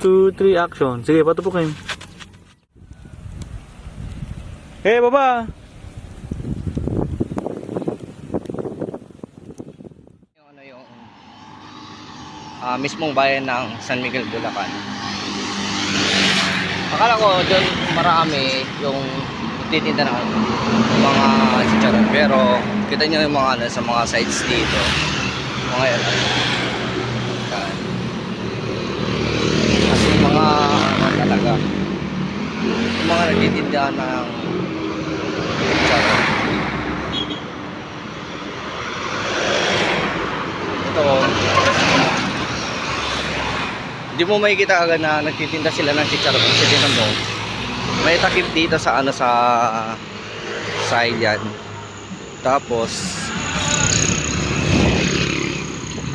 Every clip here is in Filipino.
2, 3, action. Sige, patupukin. Hey, baba! Yung ano yung ah, mismong bayan ng San Miguel, Bulacan. Akala ko doon marami yung titinda ng mga chicharon. Pero kita nyo yung mga ano, sa mga sites dito. Mga yan. ano, yan. Kasi mga ano talaga. Yung mga nagtitinda ng chicharon. Ito, hindi mo makikita agad na nagtitinda sila ng chicharon kasi tinan mo may takip dito sa ano sa side yan. Tapos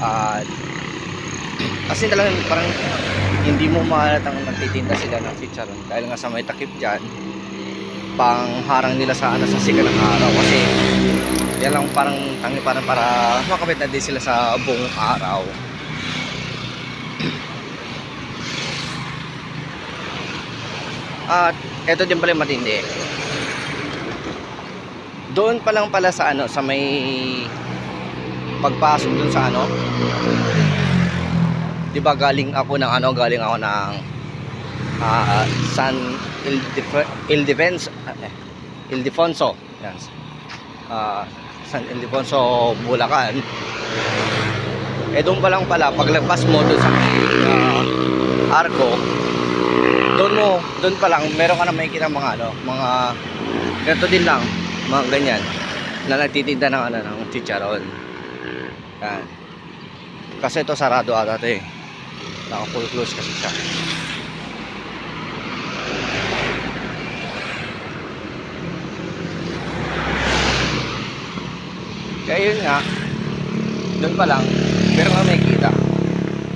ah kasi talagang parang hindi mo mahalatang nagtitinda sila ng chicharon dahil nga sa may takip dyan. Pangharang nila sa ano sa siga ng araw. Kasi yan lang parang tangi parang para makapit na din sila sa buong araw At eto din pala yung matindi. Doon pa lang pala sa ano, sa may pagpasok dun sa ano. 'Di ba galing ako ng ano, galing ako ng ah, San Ildef- Ildefonso eh, Ildefonso. Yan. Ah, San Ildefonso, Bulacan. Eh doon pa lang pala paglagpas mo doon sa ah, Arco, doon mo, doon pa lang, meron ka na makikita mga ano, mga ganito din lang, mga ganyan, na nagtitinda ng ano, ng chicharon. Yan. Kasi ito sarado ata ito eh. Naka full close kasi siya. Kaya yun nga, doon pa lang, meron ka makikita.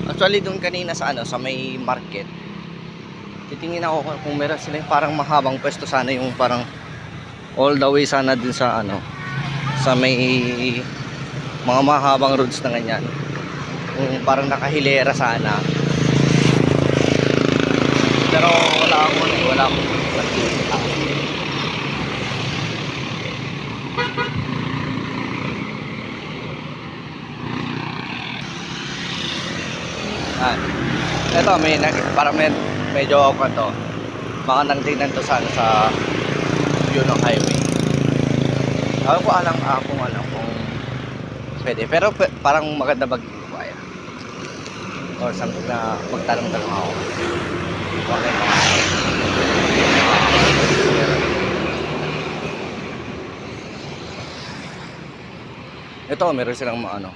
Actually doon kanina sa ano, sa may market, titingin ako kung- meron sila. Parang mahabang pwesto sana yung parang all the way sana din sa ano sa may mga mahabang roads na ganyan. Yung parang nakahilera sana. Pero wala ako eh wala akong nakikita Ah, ito may parang may, medyo ako to. Mga nang tingnan to sana sa view ng highway. Ako ko alam ako alam kung pwede. Pero pe- parang maganda mag kaya. Or something na magtanong-tanong ako. Yung mga- Ito, meron silang ano,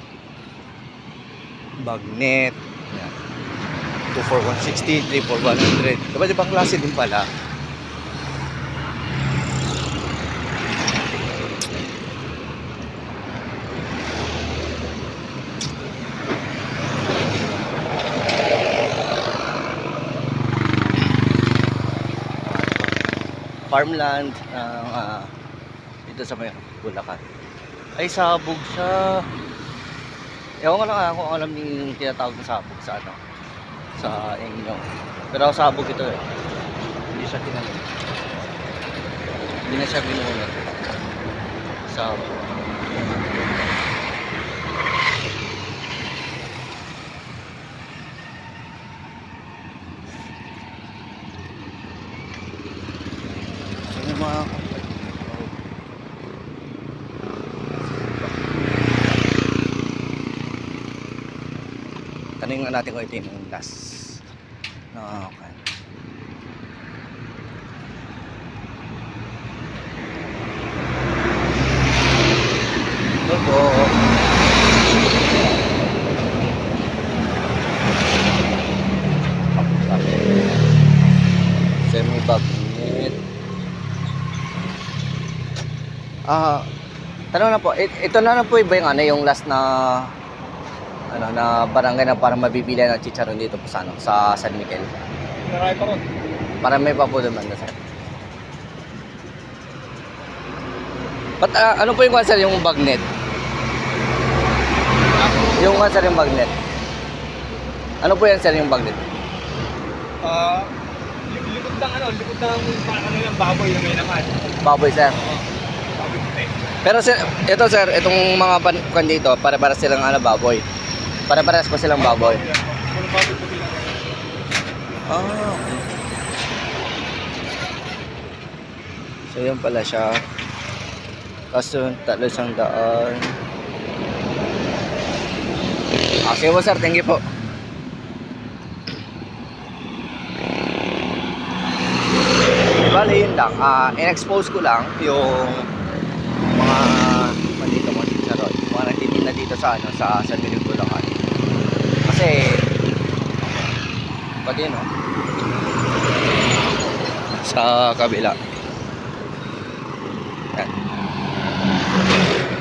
bagnet, yan. 24160, 34100. Diba di ba klase din pala? Farmland ng ah, dito sa may Bulacan. Ay, sabog siya. Ewan ko lang ah, kung alam yung tinatawag na sabog sa ano sa inyo. Pero sabog ito eh. Hindi siya tinanong. Hindi na siya binunod. Sabog. Ano yung mga Tanungin nga natin kung ito yung last. Okay. Ito po. Semi bagnet. Ah, tanong na po, it- ito na na po ba yung ano, yung last na ano na barangay na para mabibili ng chicharon dito po sa ano, sa San Miguel. Marami pa ron. Para may pa po naman na sir. But, ah, ano po yung sir, yung bagnet? Yung sir, yung bagnet. Ano po yan sir yung bagnet? Ah, li- likod ng ano, likod ng parang ano yung baboy na may naman. Baboy, sir. Baboy puti. Pero sir, ito sir, itong mga pan dito, para-para silang ano, baboy. Para-paras pa silang baboy. Ah, okay. So, yun pala siya. Kaso, tatlo isang daan. Ah, sige po sir, thank you po. Bale, yun lang. Ah, in-expose ko lang yung mga mandito mga chicharon. Mga nagtitinda dito sa ano, sa San Miguel Bulacan. Kasi, pati oh sa kabila. Yan.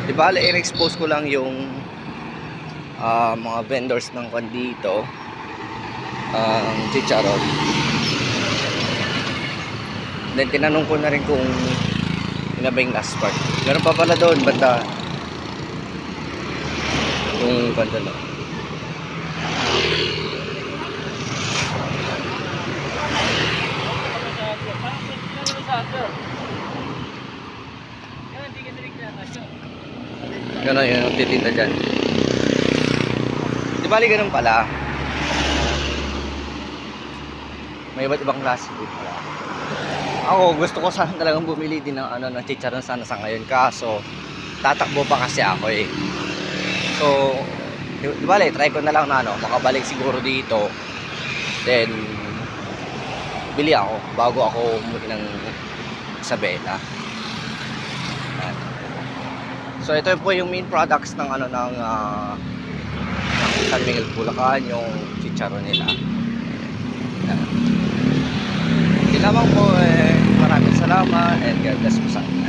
Di ba, in-expose ko lang yung ah, mga vendors ng kwan dito. Ang chicharon. Then tinanong ko na rin kung na ba yung part. Meron pa pala doon, banda. Yung banda lang. Gano'n yun, titinda dyan. Di bali ganun pala. May iba't ibang klase din pala. Ako, gusto ko sana talagang bumili din ng ano, ng chicharon sana sa ngayon. Kaso, tatakbo pa kasi ako eh. So, di, di try ko na lang na ano, makabalik siguro dito. Then, bili ako bago ako umuwi ng Isabela. So ito po yung main products ng ano ng ah, ng San Miguel Bulacan, yung chicharon nila. Yan. Lamang po eh, maraming salamat and God bless po sa atin.